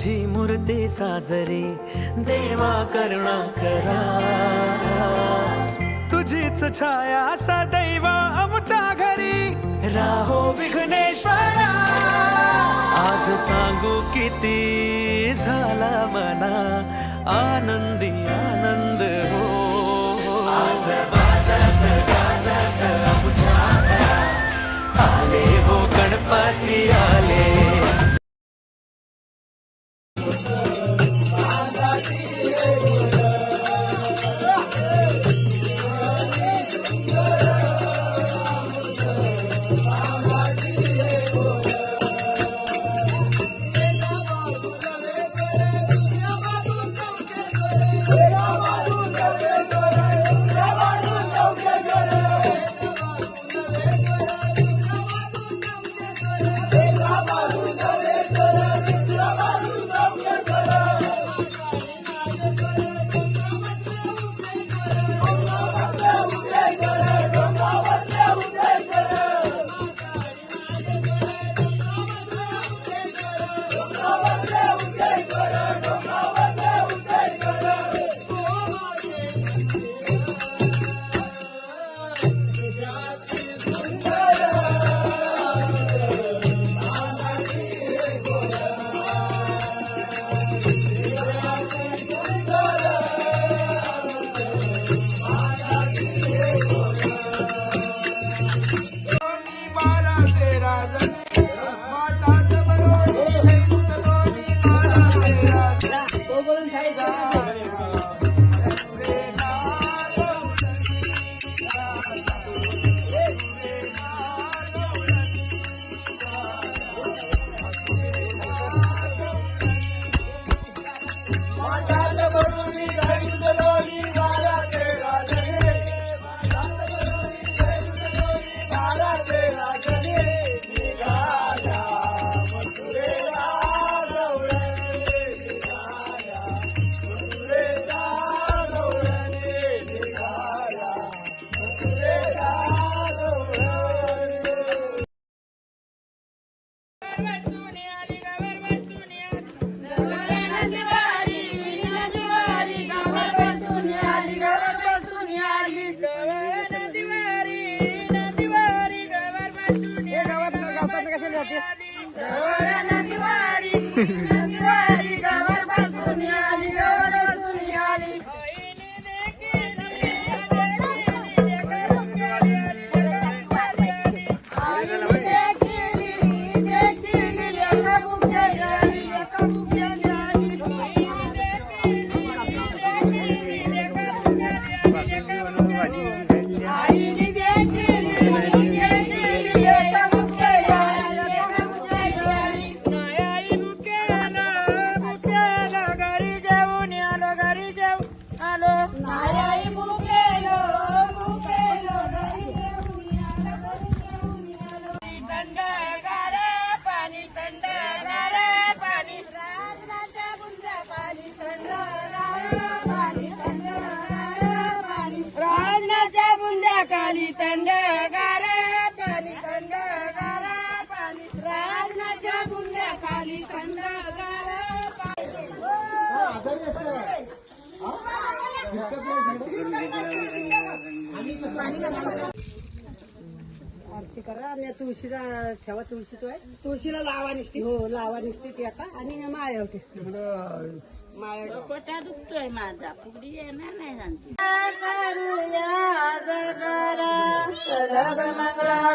तुझी मूर्ती साजरी देवा करुणा करा. तुझीच छाया सदैव आमच्या घरी. राहो विघ्नेश्वरा. आज सांगू किती झाला मना. आनंदी आनंद हो. आज वाजत गाजत आमच्या आले हो गणपती आले Oh, yeah, no. खाली थंडगार पाणी थंडगार पाणी राजनाच्या बुंद्या खाली पाणी आरती करा आणि तुळशीला ठेवा तुळशी तो आहे. तुळशीला लावा निसती. हो लावा निसती ती आता. आणि माळ होते. पोटा दुखतोय माझा. फुगडी येणार नाही सांगते.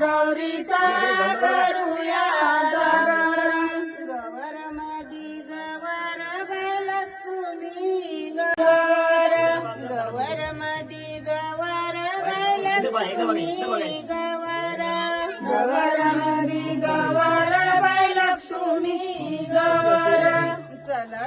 गौरीचा करूया गवर मधी गवर लक्ष्मी गवर. गवर मधी गवर लक्ष्मी गवर. गवर मधी गवर लक्ष्मी गवर. चला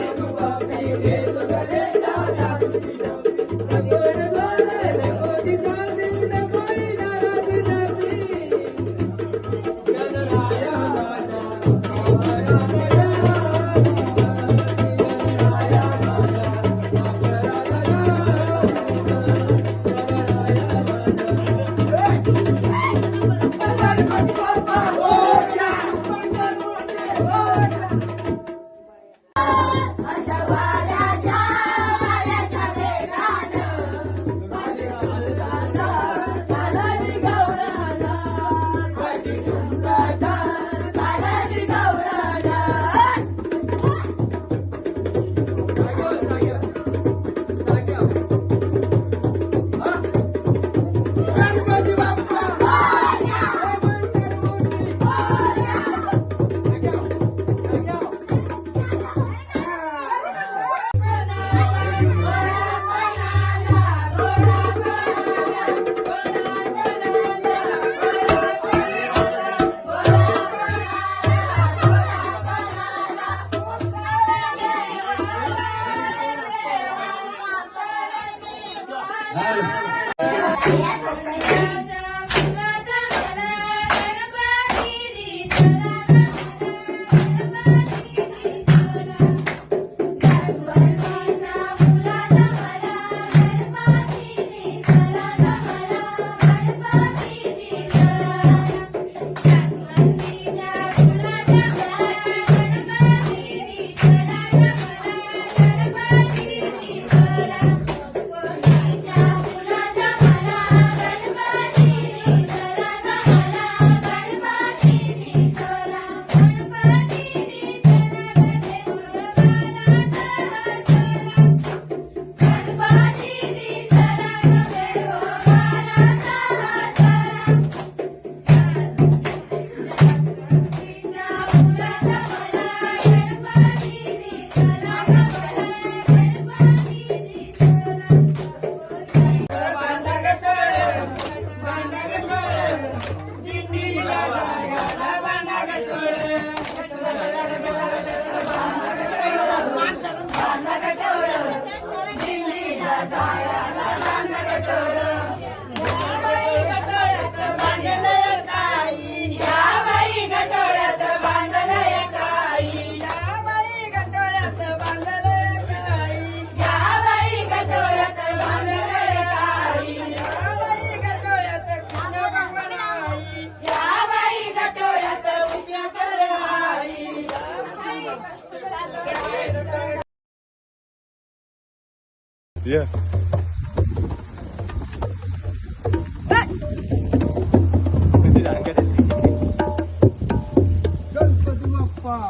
Yeah.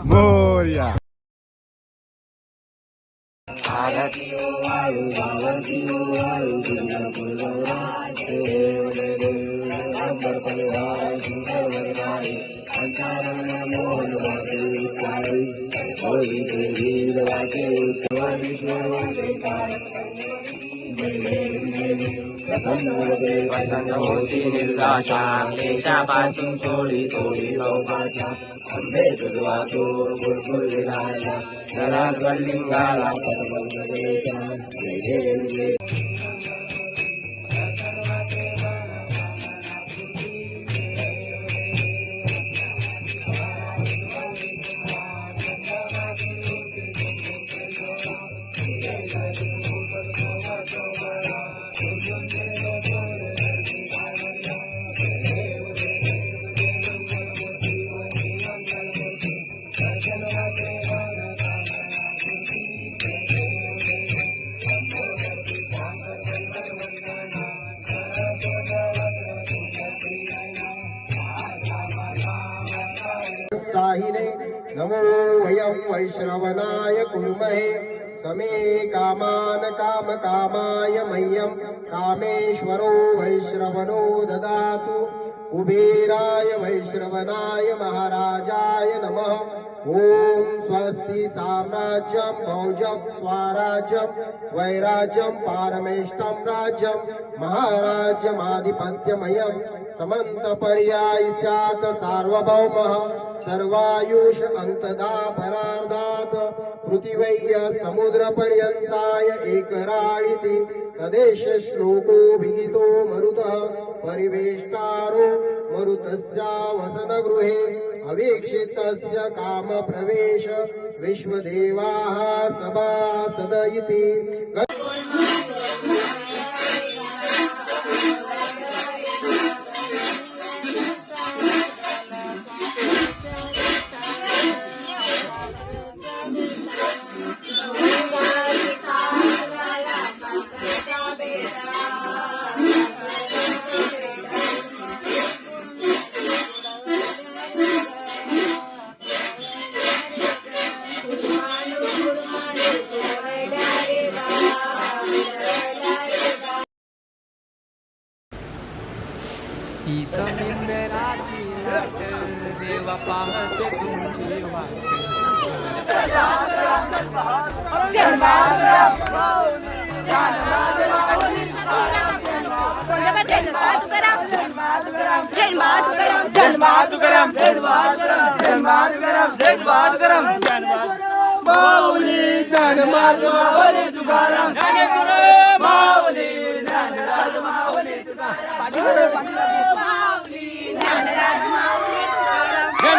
Moria. Thank you. วันโตทิริราชาเดชาปัจจุโตริโตริโลกัจจเมตุวาตุบุรุริราชาสารวัลลิงกาลาภะ नमो वयं वैष्णवनाय कुर्महे समे कामान् कामकामाय मह्यं कामेश्वरो वैश्रवणो ददातु कुबेराय वैष्णवनाय महाराजाय नमः। ॐ स्वस्ति साम्राज्यं भौजं स्वराज्यं वैराज्यं पारमेष्टं राज्यं महाराज्यमाधिपत्यमयं समन्तपर्यायि स्यात् सार्वभौमः सर्वायुष अन्तदा भरार्धात् पृथिव्यः समुद्रपर्यन्ताय एकराळिति तदेश श्लोको विदितो मरुतः परिवेष्टारो मरुतस्या वसनगृहे अवीक्षितस्य कामप्रवेश विश्वदेवाः सभासद इति ही समिंदराची लाट देवा पाहते तुमची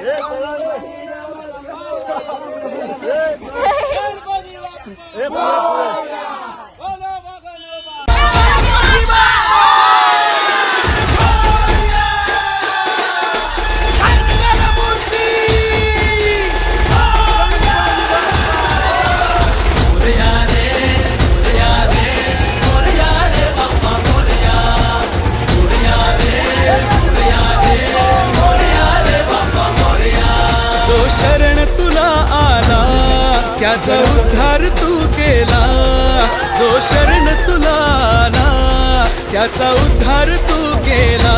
जो त्याचा उद्धार तू केला जो शरण तुला आला त्याचा उद्धार तू केला.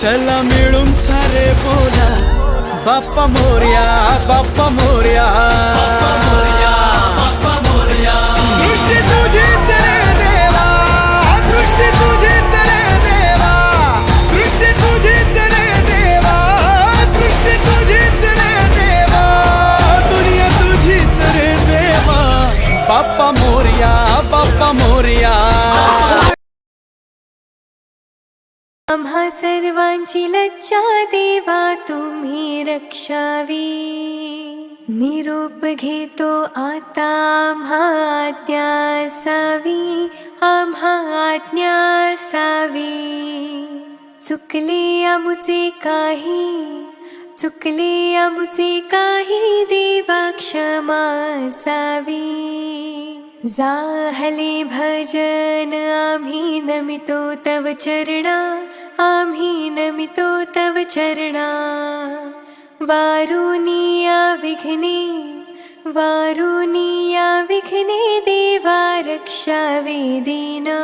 चला मिळून सारे बोला बाप्पा मोर्या बाप्पा मोर्या. दृष्टी तुझीच रे देवा आम्हा सर्वांची लज्जा देवा तुम्ही रक्षावी. निरोप घेतो आता आम्हा सावी आम्हा आज्ञासावी चुकले आमुचे काही चुकले आमुचे काही देवा क्षमा असावी जाहले भजन आम्ही नमितो तव चरणा आमीनमितो तव चरणा। वारुणीया विघ्ने वारुणीया विघ्ने देवा रक्षा वेदिना।